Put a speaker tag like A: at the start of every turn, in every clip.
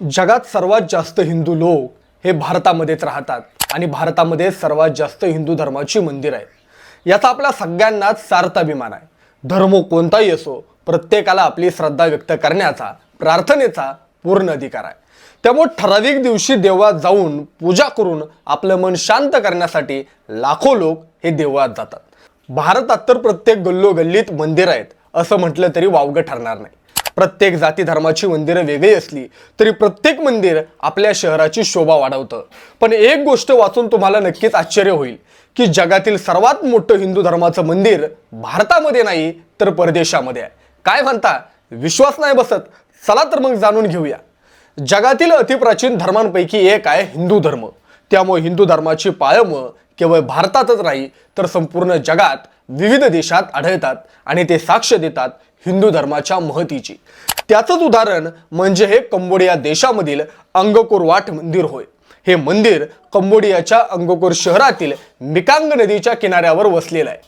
A: जगात सर्वात जास्त हिंदू लोक हे भारतामध्येच राहतात आणि भारतामध्ये सर्वात जास्त हिंदू धर्माची मंदिर आहेत. याचा आपल्या सगळ्यांनाच सार्थ अभिमान आहे. धर्म कोणताही असो प्रत्येकाला आपली श्रद्धा व्यक्त करण्याचा प्रार्थनेचा पूर्ण अधिकार आहे. त्यामुळे ठराविक दिवशी देवळात जाऊन पूजा करून आपलं मन शांत करण्यासाठी लाखो लोक हे देवळात जातात. भारतात तर प्रत्येक गल्लोगल्लीत मंदिर आहेत असं म्हटलं तरी वावगं ठरणार नाही. प्रत्येक जाती धर्माची मंदिरं वेगळी असली तरी प्रत्येक मंदिर आपल्या शहराची शोभा वाढवतं. पण एक गोष्ट वाचून तुम्हाला नक्कीच आश्चर्य होईल की जगातील सर्वात मोठं हिंदू धर्माचं मंदिर भारतामध्ये नाही तर परदेशामध्ये आहे. काय म्हणता? विश्वास नाही बसत. चला तर मग जाणून घेऊया. जगातील अतिप्राचीन धर्मांपैकी एक आहे हिंदू धर्म. त्यामुळे हिंदू धर्माची पाळंबं केवळ भारतातच नाही तर संपूर्ण जगात विविध देशात आढळतात आणि ते साक्ष देतात हिंदू धर्माच्या महतीची. त्याचंच उदाहरण म्हणजे हे कंबोडिया देशामधील अंगकोर वाट मंदिर होय. हे मंदिर कंबोडियाच्या अंगकोर शहरातील मिकांग नदीच्या किनाऱ्यावर वसलेलं आहे.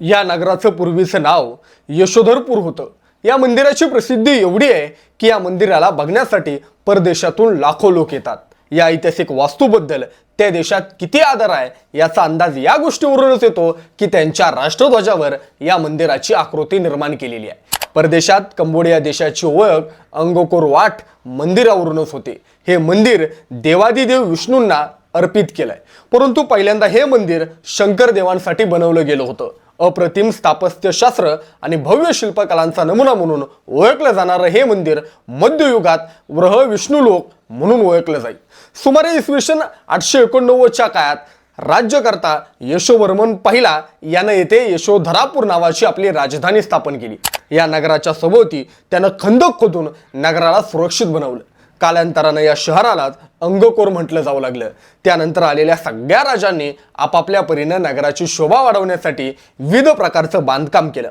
A: या नगराचं पूर्वीचं नाव यशोधरपूर होतं. या मंदिराची प्रसिद्धी एवढी आहे की या मंदिराला बघण्यासाठी परदेशातून लाखो लोक येतात. या ऐतिहासिक वास्तूबद्दल त्या देशात किती आदर आहे याचा अंदाज या गोष्टीवरूनच येतो की त्यांच्या राष्ट्रध्वजावर या मंदिराची आकृती निर्माण केलेली आहे. परदेशात कंबोडिया देशाची ओळख अंगोकोर वाट मंदिरावरूनच होते. हे मंदिर देवादिदेव विष्णूंना अर्पित केलंय. परंतु पहिल्यांदा हे मंदिर शंकर देवांसाठी बनवलं गेलं होतं. अप्रतिम स्थापत्यशास्त्र आणि भव्य शिल्पकलांचा नमुना म्हणून ओळखलं जाणारं हे मंदिर मध्ययुगात व्रह विष्णुलोक म्हणून ओळखलं जाईल. सुमारे इसवी सन आठशे एकोणनव्वदच्या काळात राज्यकर्ता यशोवर्मन पहिला यानं येथे यशोधरापूर नावाची आपली राजधानी स्थापन केली. या नगराच्या सभोवती त्यानं खंदक खोदून नगराला सुरक्षित बनवलं. कालांतरानं या शहरालाच अंगकोर म्हटलं जाऊ लागलं. त्यानंतर आलेल्या सगळ्या राजांनी आपापल्या परीनं नगराची शोभा वाढवण्यासाठी विविध प्रकारचं बांधकाम केलं.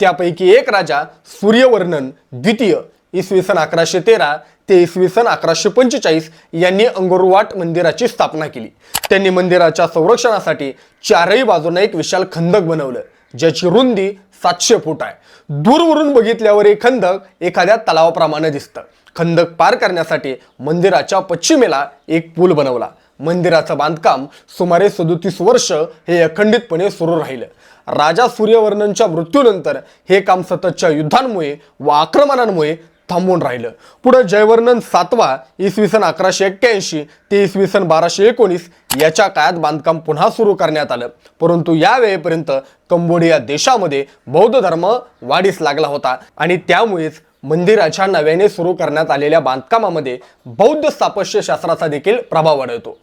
A: त्यापैकी एक राजा सूर्यवर्णन द्वितीय इसवी सन अकराशे तेरा ते इसवी सन अकराशे पंचेचाळीस यांनी अंगोरवाट मंदिराची स्थापना केली. त्यांनी मंदिराच्या संरक्षणासाठी चारही बाजूंना एक विशाल खंदक बनवलं ज्याची रुंदी सातशे फूट आहे. दूरवरून बघितल्यावर हे खंदक एखाद्या तलावाप्रमाणे दिसतं. खंदक पार करण्यासाठी मंदिराच्या पश्चिमेला एक पूल बनवला. मंदिराचं बांधकाम सुमारे सदोतीस वर्ष हे अखंडितपणे सुरू राहिलं. राजा सूर्यवर्णनच्या मृत्यूनंतर हे काम सततच्या युद्धांमुळे व आक्रमणांमुळे थांबून राहिलं. पुढं जयवर्णन सातवा इसवी सन अकराशे एक्क्याऐंशी ते इसवी सन बाराशे एकोणीस याच्या काळात बांधकाम पुन्हा सुरू करण्यात आलं. परंतु या वेळेपर्यंत कंबोडिया देशामध्ये बौद्ध धर्म वाढीस लागला होता आणि त्यामुळेच मंदिराच्या नव्याने सुरू करण्यात आलेल्या बांधकामामध्ये बौद्ध स्थापत्यशास्त्राचा देखील प्रभाव आढळतो.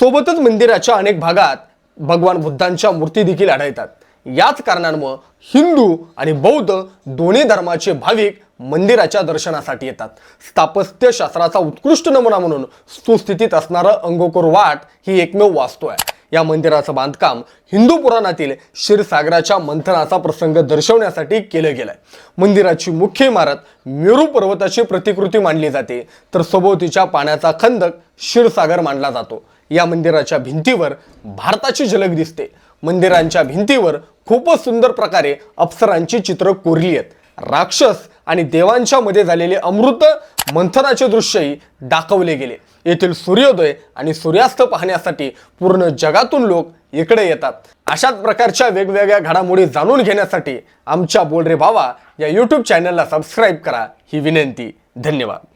A: सोबतच मंदिराच्या अनेक भागात भगवान बुद्धांच्या मूर्ती देखील आढळतात. याच कारणांमुळं हिंदू आणि बौद्ध दोन्ही धर्माचे भाविक मंदिराच्या दर्शनासाठी येतात. स्थापत्यशास्त्राचा उत्कृष्ट नमुना म्हणून सुस्थितीत असणारं अंगोकोर वाट ही एकमेव वास्तू आहे. या मंदिराचं बांधकाम हिंदू पुराणातील क्षीरसागराच्या मंथनाचा प्रसंग दर्शवण्यासाठी केलं गेलंय. मंदिराची मुख्य इमारत मेरू पर्वताची प्रतिकृती मानली जाते तर सभोवतीच्या पाण्याचा खंदक क्षीरसागर मानला जातो. या मंदिराच्या भिंतीवर भारताची झलक दिसते. मंदिरांच्या भिंतीवर खूपच सुंदर प्रकारे अप्सरांची चित्र कोरली आहेत. राक्षस आणि देवांच्या मध्ये झालेले अमृत मंथनाचे दृश्यही दाखवले गेले. येथील सूर्योदय आणि सूर्यास्त पाहण्यासाठी पूर्ण जगातून लोक इकडे येतात. अशाच प्रकारच्या वेगवेगळ्या घडामोडी जाणून घेण्यासाठी आमच्या बोलरे भावा या यूट्यूब चॅनलला सबस्क्राईब करा. ही विनंती. धन्यवाद.